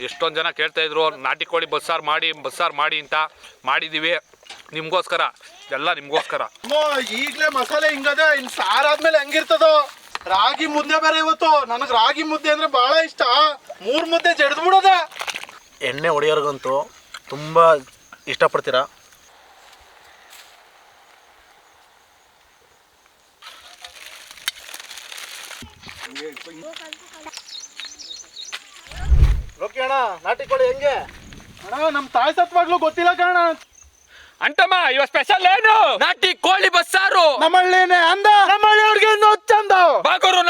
ಎಷ್ಟೊಂದು ಜನ ಕೇಳ್ತಾ ಇದ್ರು ನಾಟಿ ಕೋಳಿ ಬಸ್ಸಾರು ಮಾಡಿ ಬಸ್ಸಾರು ಮಾಡಿ ಅಂತ ಮಾಡಿದ್ದೀವಿ ನಿಮ್ಗೋಸ್ಕರ ಎಲ್ಲ ನಿಮ್ಗೋಸ್ಕರ. ಈಗಲೇ ಈಗ್ಲೇ ಮಸಾಲೆ ಹಿಂಗದೆ ಇನ್ ಸಾರಾದ್ಮೇಲೆ ಹೆಂಗಿರ್ತದೋ? ರಾಗಿ ಮುದ್ದೆ ಬೇರೆ ಇವತ್ತು. ನನಗೆ ರಾಗಿ ಮುದ್ದೆ ಅಂದ್ರೆ ಬಹಳ ಇಷ್ಟ. ಮೂರ್ ಮುದ್ದೆ ಜಡ್ದು ಬಿಡೋದೆ ಎಣ್ಣೆ ಹೊಡೆಯೋರ್ಗಂತೂ ತುಂಬ ಇಷ್ಟಪಡ್ತೀರಾ? ಲೋಕಿ ಅಣ್ಣ ನಾಟಿ ಕೋಳಿ ಹೆಂಗೆ? ಅಣ್ಣ ನಮ್ಮ ತಾಯಿ ಸತ್ವಾಗ್ಲೂ ಗೊತ್ತಿಲ್ಲ ಕಣ ಅಂಟಮ್ಮ ಇವ ಸ್ಪೆಷಲ್ ಏನು? ನಾಟಿ ಕೋಳಿ ಬಸ್ಸಾರು. ನಮ್ಮಳ್ಳೇನೆ ಅಂದ. ನಮ್ಮಳ್ಳಿಯವ್ರಿಗೆ ಚಂದ. ಬಾಗೂರು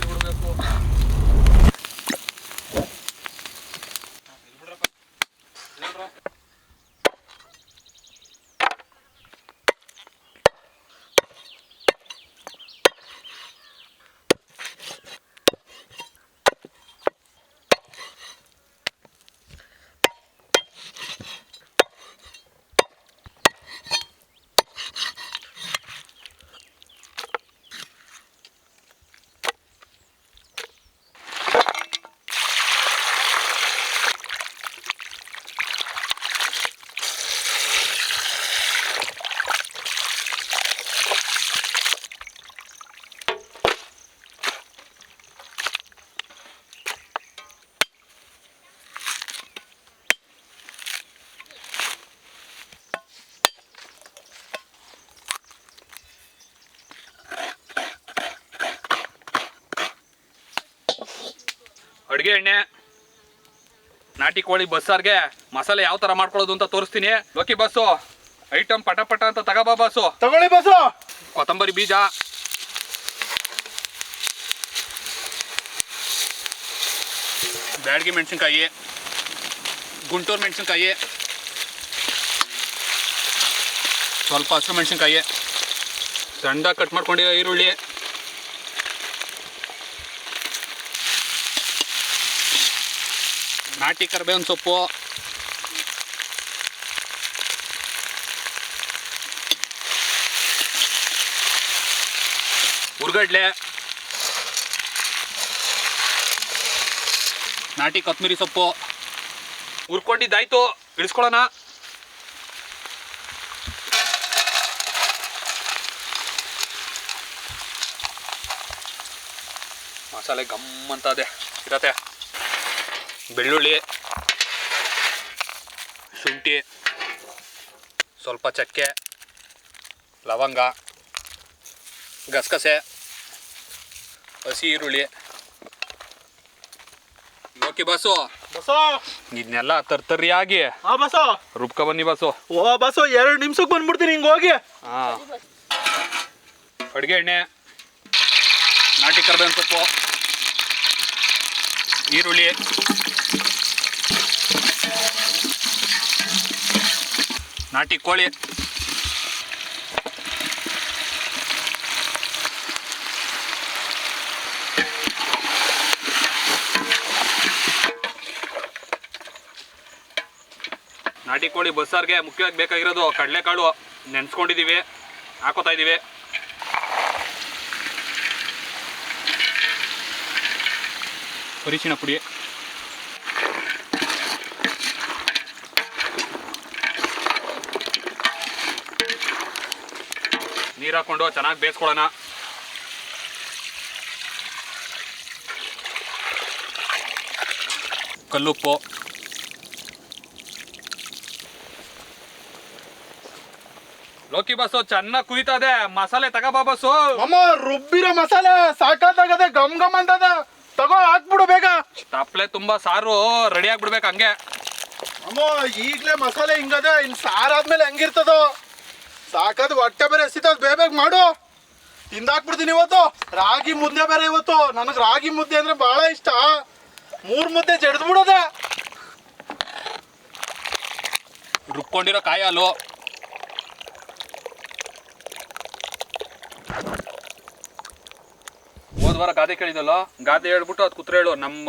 ನಮ್ಮ ಹಳ್ಳಿಗೆ ಅಡುಗೆ ಎಣ್ಣೆ ನಾಟಿ ಕೋಳಿ ಬಸ್ಸಾರ್ಗೆ ಮಸಾಲೆ ಯಾವ ತರ ಮಾಡ್ಕೊಳ್ಳೋದು ಅಂತ ತೋರಿಸ್ತೀನಿ. ಲೋಕಿ ಬಸ್ಸು ಐಟಮ್ ಪಟ ಪಟ ಅಂತ ತಗೋಬಾ ಬಸ್ಸು. ತಗೊಳ್ಳಿ ಬಸ್ಸು. ಕೊತ್ತಂಬರಿ ಬೀಜ. ಬ್ಯಾಡಗಿ ಮೆಣಸಿನ್ಕಾಯಿ ಗುಂಟೂರು ಮೆಣಸಿನ್ಕಾಯಿ ಸ್ವಲ್ಪ ಹಸಿರು ಮೆಣಸಿನ್ಕಾಯಿ ಸಣ್ಣ ಕಟ್ ಮಾಡ್ಕೊಂಡಿರೋ ಈರುಳ್ಳಿ. ನಾಟಿ ಕರ್ಬೇವಿನ ಸೊಪ್ಪು. ಉರ್ಗಡ್ಲೆ ನಾಟಿ ಕೊತ್ತಂಬರಿ ಸೊಪ್ಪು. ಹುರ್ಕೊಂಡಿದ್ದಾಯ್ತು ಇಳಿಸ್ಕೊಳ್ಳೋಣ. ಮಸಾಲೆ ಗಮ್ ಅಂತ ಅದೇ ಇರತ್ತೆ. ಬೆಳ್ಳುಳ್ಳಿ ಶುಂಠಿ ಸ್ವಲ್ಪ ಚಕ್ಕೆ ಲವಂಗ ಗಸಗಸೆ ಹಸಿ ಈರುಳ್ಳಿ. ಓಕೆ ಬಸ್ಸು ಇದನ್ನೆಲ್ಲ ತರ್ತರಿಯಾಗಿ. ರುಬ್ಕ ಬನ್ನಿ ಬಸ್ಸು ಓ ಬಸ್ಸು ಎರಡು ನಿಮಿಷಕ್ಕೆ ಬಂದ್ಬಿಡ್ತೀನಿ ಹಿಂಗೆ ಹೋಗಿ. ಹಾಂ ಅಡುಗೆ ಎಣ್ಣೆ ನಾಟಿ ಕರ್ಬೇವಿನ ಸೊಪ್ಪು. ಈರುಳ್ಳಿ. ನಾಟಿ ಕೋಳಿ. ನಾಟಿ ಕೋಳಿ ಬಸ್ಸಾರ್ಗೆ ಮುಖ್ಯವಾಗಿ ಬೇಕಾಗಿರೋದು ಕಡಲೆಕಾಳು ನೆನೆಸ್ಕೊಂಡಿದ್ದೀವಿ ಹಾಕೋತಾ ಇದ್ದೀವಿ ಅರಿಶಿಣ ಪುಡಿ. ನೀರು ಹಾಕೊಂಡು ಚೆನ್ನಾಗಿ ಬೇಯಿಸ್ಕೊಳ್ಳೋಣ. ಕಲ್ಲುಪ್ಪು. ಲೋಕಿ ಬಸ್ಸು ಚೆನ್ನಾಗಿ ಕುಯ್ತಾ ಇದೆ. ಮಸಾಲೆ ತಗೋಬಾ ಬಸ್ಸು ಅಮ್ಮ ರುಬ್ಬಿರೋ ಮಸಾಲೆ ಸಾಕಾದಾಗದೆ ಗಮ್ ಗಮ್ ಅಂತದ. ತಗೋ ಹಾಕ್ಬಿಡು ಬೇಗ. ತಪ್ಪಲೆ ತುಂಬಾ ಸಾರು ರೆಡಿ ಆಗ್ಬಿಡ್ಬೇಕು ಹಂಗೆ. ಅಮ್ಮ ಈಗ್ಲೇ ಮಸಾಲೆ ಹಿಂಗದ ಇನ್ ಸಾರಾದ್ಮೇಲೆ ಹೆಂಗಿರ್ತದೋ? ಸಾಕದ್ ಹೊಟ್ಟೆ ಬೇರೆ ಎಸಿತದ್ ಬೇಗ ಬೇಗ ಮಾಡು. ತಿಂದಾಕ್ಬಿಡ್ತೀನಿ ಇವತ್ತು. ರಾಗಿ ಮುದ್ದೆ ಬೇರೆ ಇವತ್ತು. ನನಗ್ ರಾಗಿ ಮುದ್ದೆ ಅಂದ್ರೆ ಬಹಳ ಇಷ್ಟ. ಮೂರ್ ಮುದ್ದೆ ಜಡ್ದು ಬಿಡೋದೆ. ರುಬ್ಕೊಂಡಿರೋ ಕಾಯಿ ಹಾಲು. ಹೋದ ಗಾದೆ ಕೇಳಿದಲ್ಲ? ಗಾದೆ ಹೇಳ್ಬಿಟ್ಟು ಅದು ಉತ್ತರ ಹೇಳು. ನಮ್ಮ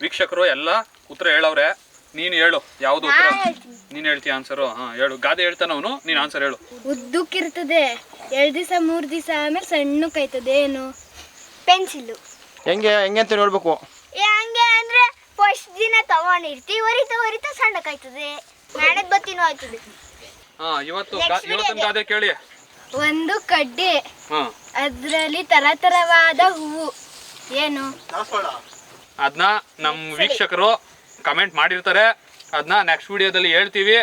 ವೀಕ್ಷಕರು ಎಲ್ಲ ಉತ್ತರ ಹೇಳವ್ರೆ. ನೀನು ಹೇಳು. ಯಾವ್ದು ಉತ್ತರ? ನೀನ್ ಹೇಳ್ತೀಯ ಆನ್ಸರ್ ಹಾ ಹೇಳು. ಗಾದೆ ಹೇಳ್ತಾನ ಅವನು. ನೀನ್ ಆನ್ಸರ್ ಹೇಳು. ಉದ್ದಕ್ಕಿರ್ತದೆ. ಎರಡು ದಿವಸ ಮೂರು ದಿವಸ ಆಮೇಲೆ ಸಣ್ಣಕ್ಕಾಯ್ತದೆ ಏನು? ಪೆನ್ಸಿಲ್. ಹೆಂಗೆ ಹೆಂಗೆ ಅಂತ ಹೇಳ್ಬೇಕು. ಹಂಗೆ ಅಂದ್ರೆ ಫಸ್ಟ್ ದಿನ ತಗೊಂಡಿರ್ತಿ ಹೊರಿತಾ ಸಣ್ಣ ಸಣ್ಣಕ್ಕಾಯ್ತದೆ. ನಾಳೆ ಬತ್ತಿನೂ ಆಯ್ತದೆ. ಹಾ ಇವತ್ತು ಇವತ್ತು ಗಾ- ಇವತ್ತಿನ ಗಾದೆ ಕೇಳಿ. ಒಂದು ಕಡ್ಡಿ. ಹಾಂ. ಅದರಲ್ಲಿ ತರ ತರವಾದ ಹೂವು. ಏನು? ಅದನ್ನ ನಮ್ಮ ವೀಕ್ಷಕರು ಕಮೆಂಟ್ ಮಾಡಿರ್ತಾರೆ. ಅದನ್ನ ನೆಕ್ಸ್ಟ್ ವಿಡಿಯೋದಲ್ಲಿ ಹೇಳ್ತೀವಿ.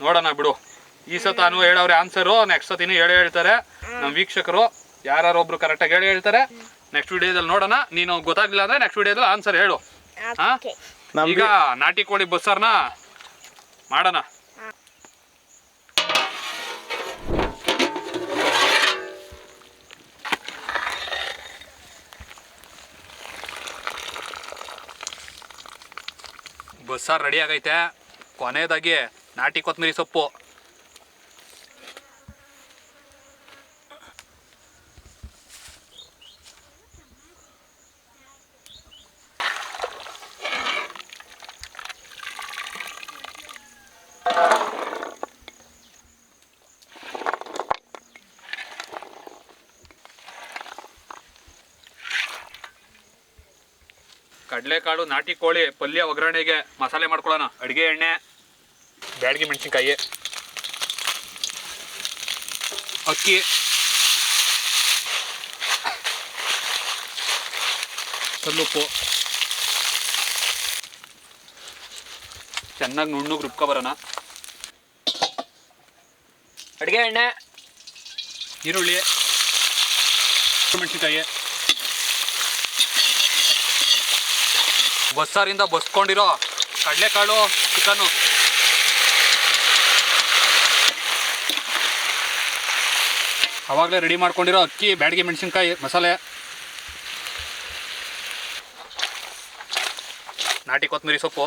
ನೋಡೋಣ ಬಿಡು. ಈ ಸತ ಅನು ಹೇಳೋರೆ ಆನ್ಸರು ನೆಕ್ಸ್ಟ್ ಸತಿನೂ ಹೇಳಿ ಹೇಳ್ತಾರೆ. ನಮ್ಮ ವೀಕ್ಷಕರು ಯಾರೊಬ್ರು ಕರೆಕ್ಟಾಗಿ ಹೇಳಿ ಹೇಳ್ತಾರೆ. ನೆಕ್ಸ್ಟ್ ವಿಡಿಯೋದಲ್ಲಿ ನೋಡೋಣ. ನೀನು ಗೊತ್ತಾಗ್ಲಿಲ್ಲ ಅಂದ್ರೆ ನೆಕ್ಸ್ಟ್ ವಿಡಿಯೋದಲ್ಲಿ ಆನ್ಸರ್ ಹೇಳು. ಹಾ. ಈಗ ನಾಟಿ ಕೋಳಿ ಬಸ್ಸಾರ್ನ ಮಾಡೋಣ. ಬಸ್ಸಾರು ರೆಡಿ ಆಗೈತೆ. ಕೊನೆಯದಾಗಿ ನಾಟಿ ಕೊತ್ತಂಬರಿ ಸೊಪ್ಪು. ಕಡಲೆಕಾಳು, ನಾಟಿ ಕೋಳಿ, ಪಲ್ಯ ಒಗ್ಗರಣೆಗೆ ಮಸಾಲೆ ಮಾಡ್ಕೊಳ್ಳೋಣ. ಅಡುಗೆ ಎಣ್ಣೆ, ಬ್ಯಾಡಗಿ ಮೆಣಸಿನ್ಕಾಯಿ, ಅಕ್ಕಿ. ಕಲ್ಲುಪ್ಪು ಚೆನ್ನಾಗಿ ನುಣ್ಣಗೆ ರುಬ್ಕೊ ಬರೋಣ. ಅಡುಗೆ ಎಣ್ಣೆ, ಈರುಳ್ಳಿ, ಮೆಣಸಿನ್ಕಾಯಿ. ಬಸ್ಸಾರಿಂದ ಬಸ್ಕೊಂಡಿರೋ ಕಡಲೆಕಾಳು ಚಿಕನ್ನು. ಅವಾಗಲೇ ರೆಡಿ ಮಾಡ್ಕೊಂಡಿರೋ ಅಕ್ಕಿ ಬ್ಯಾಡಿಗೆ ಮೆಣಸಿನ್ಕಾಯಿ ಮಸಾಲೆ. ನಾಟಿ ಕೊತ್ತಂಬರಿ ಸೊಪ್ಪು.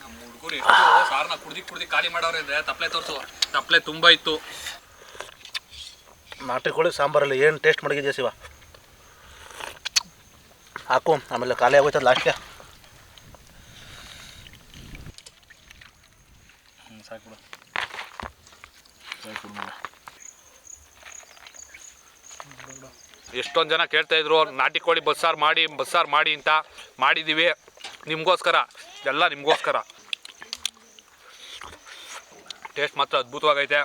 ನಮ್ಮ ಹುಡುಗರು ಎಷ್ಟು ಸಾರನ್ನ ಕುಡ್ದಿ ಕುಡ್ದಿ ಖಾಲಿ ಮಾಡೋರು ಇದ್ರೆ ತಪ್ಪಲೆ ತೋರಿಸು. ತಪ್ಪಲೆ ತುಂಬ ಇತ್ತು. ನಾಟಿ ಕೋಳಿ ಸಾಂಬಾರಲ್ಲಿ ಏನು ಟೇಸ್ಟ್ ಮಡಗಿದ್ಯಾ ಶಿವ? ಹಾಕು ಆಮೇಲೆ ಖಾಲಿ ಆಗೋಯ್ತದ ಲಾಸ್ಟ್ಗೆ ಸಾಕು ಬಿಡು. ಎಷ್ಟೊಂದು ಜನ ಕೇಳ್ತಾ ಇದ್ರು ನಾಟಿ ಕೋಳಿ ಬಸ್ಸಾರು ಮಾಡಿ ಬಸ್ಸಾರು ಮಾಡಿ ಅಂತ ಮಾಡಿದ್ದೀವಿ ನಿಮಗೋಸ್ಕರ, ಎಲ್ಲ ನಿಮಗೋಸ್ಕರ. ಟೇಸ್ಟ್ ಮಾತ್ರ ಅದ್ಭುತವಾಗೈತೆ.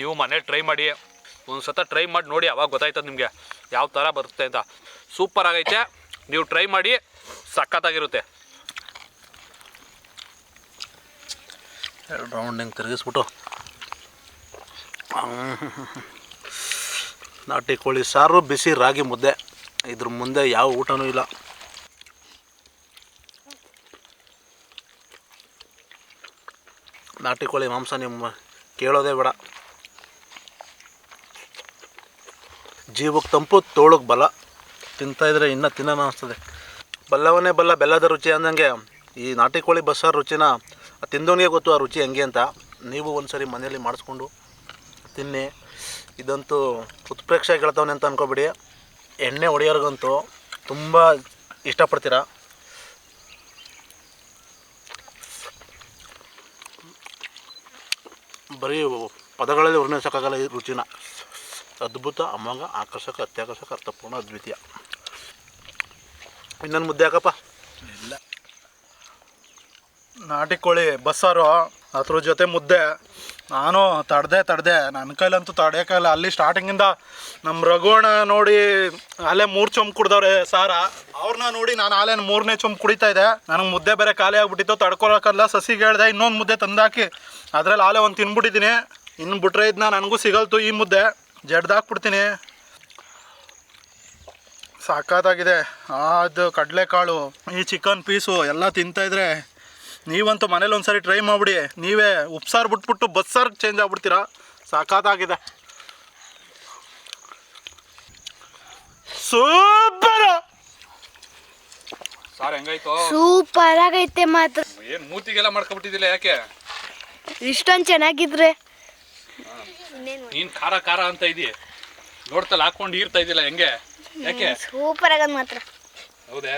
ನೀವು ಮನೆ ಟ್ರೈ ಮಾಡಿ, ಒಂದು ಸತ ಟ್ರೈ ಮಾಡಿ ನೋಡಿ ಅವಾಗ ಗೊತ್ತಾಯ್ತದೆ ನಿಮಗೆ? ಯಾವ ಥರ ಬರುತ್ತೆ ಅಂತ. ಸೂಪರ್ ಆಗೈತೆ. ನೀವು ಟ್ರೈ ಮಾಡಿ, ಸಖತ್ತಾಗಿರುತ್ತೆ. ರೌಂಡ್ ಹಿಂಗೆ ತಿರುಗಿಸ್ಬಿಟ್ಟು. ನಾಟಿ ಕೋಳಿ ಸಾರು, ಬಿಸಿ ರಾಗಿ ಮುದ್ದೆ. ಇದ್ರ ಮುಂದೆ ಯಾವ ಊಟನೂ ಇಲ್ಲ. ನಾಟಿ ಕೋಳಿ ಮಾಂಸ ನಿಮ್ಮ ಕೇಳೋದೇ ಬೇಡ. ಜೀವಕ್ಕೆ ತಂಪು ತೋಳಕ್ಕೆ ಬಲ. ತಿಂತಾಯಿದ್ರೆ ಇನ್ನೂ ತಿನ್ನೋಣ ಅನಿಸ್ತದೆ. ಬಲ್ಲವನೇ ಬಲ್ಲ, ಬೆಲ್ಲದ ರುಚಿ ಅಂದಂಗೆ ಈ ನಾಟಿ ಕೋಳಿ ಬಸ್ಸಾರು ರುಚಿನ ತಿಂದವನಿಗೆ ಗೊತ್ತು ಆ ರುಚಿ ಹೆಂಗೆ ಅಂತ ನೀವು ಒಂದು ಸರಿ ಮನೆಯಲ್ಲಿ ಮಾಡಿಸ್ಕೊಂಡು ತಿನ್ನಿ. ಇದಂತೂ ಉತ್ಪ್ರೇಕ್ಷೆ ಕೇಳ್ತವನೆ ಅಂತ ಅನ್ಕೋಬೇಡಿ. ಎಣ್ಣೆ ಹೊಡೆಯೋರ್ಗಂತೂ ತುಂಬ ಇಷ್ಟಪಡ್ತೀರ? ಬರೀ ಪದಗಳಲ್ಲಿ ವರ್ಣಿಸೋಕ್ಕಾಗಲ್ಲ ಈ ರುಚಿನ. ಅದ್ಭುತ, ಅಮೋಘ, ಆಕರ್ಷಕ, ಅತ್ಯಾಕರ್ಷಕ, ಅರ್ಥಪೂರ್ಣ, ಅದ್ವಿತೀಯ. ಇನ್ನೊಂದು ಮುದ್ದೆ ಹಾಕಪ್ಪ. ನಾಟಿ ಕೋಳಿ ಬಸ್ಸಾರು ಅದ್ರ ಜೊತೆ ಮುದ್ದೆ. ನಾನು ತಡೆದೆ ತಡೆದೆ ನನ್ನ ಕೈಲಂತೂ ತಡೆಯೋಕ್ಕಲ್ಲ ಅಲ್ಲಿ ಸ್ಟಾರ್ಟಿಂಗಿಂದ ನಮ್ಮ ರಘುವಣ ನೋಡಿ ಅಲ್ಲೇ ಮೂರು ಚೊಂಬು ಕುಡ್ದವ್ರೆ ಸಾರ. ಅವ್ರನ್ನ ನೋಡಿ ನಾನು ಅಲ್ಲೇ ಮೂರನೇ ಚೊಂಬು ಕುಡಿತಾ ಇದೆ ನನಗೆ ಮುದ್ದೆ ಬೇರೆ ಖಾಲಿ ಆಗ್ಬಿಟ್ಟಿತ್ತು ತಡ್ಕೊಳಕ್ಕಲ್ಲ ಸಸಿ ಹೇಳ್ದೆ, ಇನ್ನೊಂದು ಮುದ್ದೆ ತಂದಾಕಿ. ಅದ್ರಲ್ಲಿ ಆಲೆ ಒಂದು ತಿನ್ಬಿಟ್ಟಿದ್ದೀನಿ ಇನ್ನು ಬಿಟ್ರೆ ಇದನ್ನ ನನಗೂ ಸಿಗಲ್ತು ಈ ಮುದ್ದೆ. ಜಡ್ದಾಕ್ಬಿಡ್ತೀನಿ ಸಾಕಾತಾಗಿದೆ. ಅದು ಕಡಲೆಕಾಳು, ಈ ಚಿಕನ್ ಪೀಸು ಎಲ್ಲ ತಿಂತಾ ಇದ್ರೆ ನೀವಂತೂ ಮನೇಲಿ ಒಂದ್ಸರಿ ಟ್ರೈ ಮಾಡ್ಬಿಡಿ. ನೀವೇ ಉಪ್ಸಾರು ಬಿಟ್ಬಿಟ್ಟು ಬಸ್ಸಾರು ಚೇಂಜ್ ಆಗ್ಬಿಡ್ತೀರಾ? ಸಾಕಾಗಿದೆ ಸೂಪರ್! ಸಾರ್ ಹೆಂಗಾಯ್ತು? ಸೂಪರ್ ಆಗೈತೆ ಮಾತ್ರ. ಏನ್ ಮೂತಿಗೆಲ್ಲ ಮಾಡ್ಕೊಬಿಟ್ಟಿದಿಲ್ಲ ಯಾಕೆ? ಇಷ್ಟೊಂದು ಚೆನ್ನಾಗಿದ್ರೆ. ನೀನ್ ಖಾರ ಖಾರ ಅಂತ ಇದೀ ನೋಡ್ತಲ್ಲ ಹಾಕೊಂಡು ಇರ್ತಾ ಇದಿಲ್ಲ ಹೆಂಗೆ? ಯಾಕೆ? ಸೂಪರ್ ಆಗದ್ ಮಾತ್ರ. ಹೌದೇ?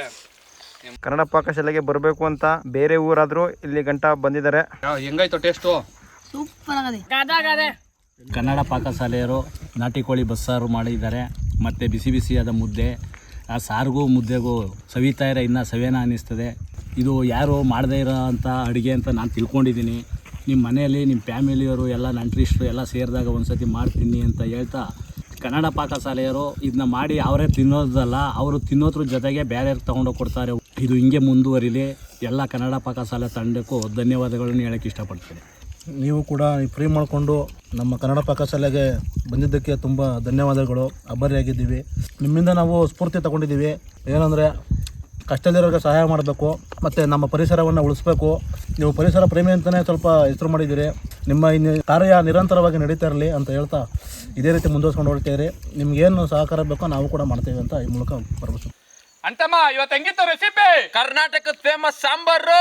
ಕನ್ನಡ ಪಾಕಶಾಲೆಗೆ ಬರಬೇಕು ಅಂತ ಬೇರೆ ಊರಾದ್ರೂ ಇಲ್ಲಿ ಗಂಟ ಬಂದಿದ್ದಾರೆ. ಹೆಂಗಾಯ್ತು ಟೇಸ್ಟು ಕನ್ನಡ ಪಾಕಶಾಲೆಯರು ನಾಟಿ ಕೋಳಿ ಬಸ್ಸಾರು ಮಾಡಿದ್ದಾರೆ. ಮತ್ತೆ ಬಿಸಿ ಬಿಸಿಯಾದ ಮುದ್ದೆ ಆ ಸಾರಿಗೂ ಮುದ್ದೆಗೂ ಸವಿತಾ ಇರೋ ಇನ್ನೂ ಸವೇನ ಅನ್ನಿಸ್ತದೆ. ಇದು ಯಾರು ಮಾಡದೇ ಇರೋ ಅಂಥ ಅಡುಗೆ ಅಂತ ನಾನು ತಿಳ್ಕೊಂಡಿದ್ದೀನಿ. ನಿಮ್ಮ ಮನೆಯಲ್ಲಿ ನಿಮ್ಮ ಫ್ಯಾಮಿಲಿಯವರು ಎಲ್ಲ ನಂಟ್ರಿಸ್ಟ್ರು ಎಲ್ಲ ಸೇರಿದಾಗ ಒಂದು ಸತಿ ಮಾಡ್ತೀನಿ ಅಂತ ಹೇಳ್ತಾ ಕನ್ನಡ ಪಾಕಶಾಲೆಯರು ಇದನ್ನ ಮಾಡಿ ಅವರೇ ತಿನ್ನೋದಲ್ಲ ಅವರು ತಿನ್ನೋದ್ರ ಜೊತೆಗೆ ಬೇರೆಯವ್ರಿಗೆ ತೊಗೊಂಡೋಗಿ ಕೊಡ್ತಾರೆ. ಇದು ಹಿಂಗೆ ಮುಂದುವರಿಲಿ, ಎಲ್ಲ ಕನ್ನಡ ಪಾಕಶಾಲೆ ತಂಡಕ್ಕೂ ಧನ್ಯವಾದಗಳನ್ನು ಹೇಳೋಕ್ಕೆ ಇಷ್ಟಪಡ್ತೀನಿ. ನೀವು ಕೂಡ ಫ್ರೀ ಮಾಡಿಕೊಂಡು ನಮ್ಮ ಕನ್ನಡ ಪಾಕಶಾಲೆಗೆ ಬಂದಿದ್ದಕ್ಕೆ ತುಂಬ ಧನ್ಯವಾದಗಳು, ಅಭಾರಿಯಾಗಿದ್ದೀವಿ. ನಿಮ್ಮಿಂದ ನಾವು ಸ್ಫೂರ್ತಿ ತಗೊಂಡಿದ್ದೀವಿ. ಏನಂದರೆ, ಕಷ್ಟದಲ್ಲಿರೋರಿಗೆ ಸಹಾಯ ಮಾಡಬೇಕು, ಮತ್ತು ನಮ್ಮ ಪರಿಸರವನ್ನು ಉಳಿಸ್ಬೇಕು. ನೀವು ಪರಿಸರ ಪ್ರೇಮಿ ಅಂತಲೇ ಸ್ವಲ್ಪ ಹೆಸರು ಮಾಡಿದ್ದೀರಿ. ನಿಮ್ಮ ಇನ್ನು ಕಾರ್ಯ ನಿರಂತರವಾಗಿ ನಡೀತಾ ಇರಲಿ ಅಂತ ಹೇಳ್ತಾ ಇದೇ ರೀತಿ ಮುಂದುವರ್ಸ್ಕೊಂಡು ಹೋಗ್ತೀರಿ ನಿಮ್ಗೇನು ಸಹಕಾರ ಬೇಕೋ ನಾವು ಕೂಡ ಮಾಡ್ತೇವೆ ಅಂತ ಈ ಮೂಲಕ ಭರವಸೆ. ಅಂತಮ್ಮ ಇವತ್ತು ಹೆಂಗಿತ್ತು ರೆಸಿಪಿ ಕರ್ನಾಟಕದ ಫೇಮಸ್ ಸಾಂಬಾರು.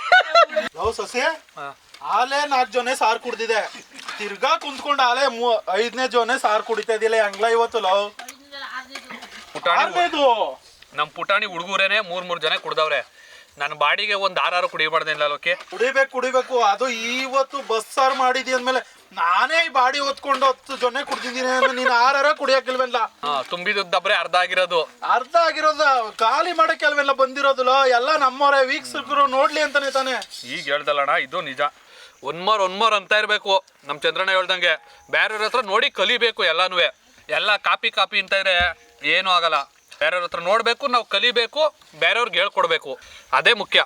ಸೊಸೆ? ಆಲೆ ನಾಲ್ಕು ಜೊನೆ ಸಾರ್ ಕುಡ್ದಿದೆ. ತಿರ್ಗಾ ಕುಂತ್ಕೊಂಡು ಆಲೆ ಮೂ ಐದನೇ ಜೊನೆ ಸಾರ್ ಕುಡಿತಾ ಇದಿಲ್ಲ ಹೆಂಗ್ಲ ಇವತ್ತು ಲವ್ ಪುಟಾಣಿ ನಮ್ ನಮ್ಮ ಪುಟಾಣಿ ಹುಡುಗರೇನೆ ಮೂರ್ ಮೂರ್ ಜನ ಕುಡ್ದವ್ರೆ. ನನ್ನ ಬಾಡಿಗೆ ಒಂದು ಆರಾರು ಕುಡಿಬಾರ್ದಿಲ್ಲ ಲೋಕೆ. ಕುಡಿಬೇಕು ಕುಡಿಬೇಕು. ಅದು ಇವತ್ತು ಬಸ್ಸಾರು ಮಾಡಿದಿ ಅಂದ್ಮೇಲೆ ನಾನೇ ಈ ಬಾಡಿ ಹೊತ್ಕೊಂಡು ಹತ್ತು ಜೊನ್ನೆ ಕುಡ್ದಿದ್ದೀನಿ ಅಂದ್ರೆ ನೀನು ಆರಾರ ಕುಡಿಯಕ್ಕಿಲ್ವಲ್ಲ ಹಾ ತುಂಬಿದಬ್ಬರೆ ಅರ್ಧ ಆಗಿರೋದು. ಅರ್ಧ ಆಗಿರೋದು ಖಾಲಿ ಮಾಡಕ್ಕೆ ಅಲ್ವೆಲ್ಲ ಬಂದಿರೋದಲ್ಲ ಎಲ್ಲ ನಮ್ಮವರೇ ವೀಕ್ಷಕರು ನೋಡ್ಲಿ ಅಂತಾನೆ ತಾನೆ. ಈಗ ಹೇಳ್ದಲ್ಲಣ್ಣ ಇದು ನಿಜ. ಒನ್ಮೋರ್ ಒನ್ಮೋರ್ ಅಂತ ಇರಬೇಕು. ನಮ್ಮ ಚಂದ್ರಣ್ಣ ಹೇಳ್ದಂಗೆ. ಬೇರೆಯವ್ರ ಹತ್ರ ನೋಡಿ ಕಲಿಬೇಕು ಎಲ್ಲಾನು ಎಲ್ಲ ಕಾಪಿ ಕಾಪಿ ಅಂತ ಇದ್ರೆ ಏನೂ ಆಗಲ್ಲ. ಬೇರೆಯವ್ರ ಹತ್ರ ನೋಡಬೇಕು ನಾವು ಕಲಿಬೇಕು ಬೇರೆಯವ್ರಿಗೆ ಹೇಳ್ಕೊಡ್ಬೇಕು. ಅದೇ ಮುಖ್ಯ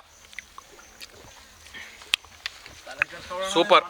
ಸೂಪರ್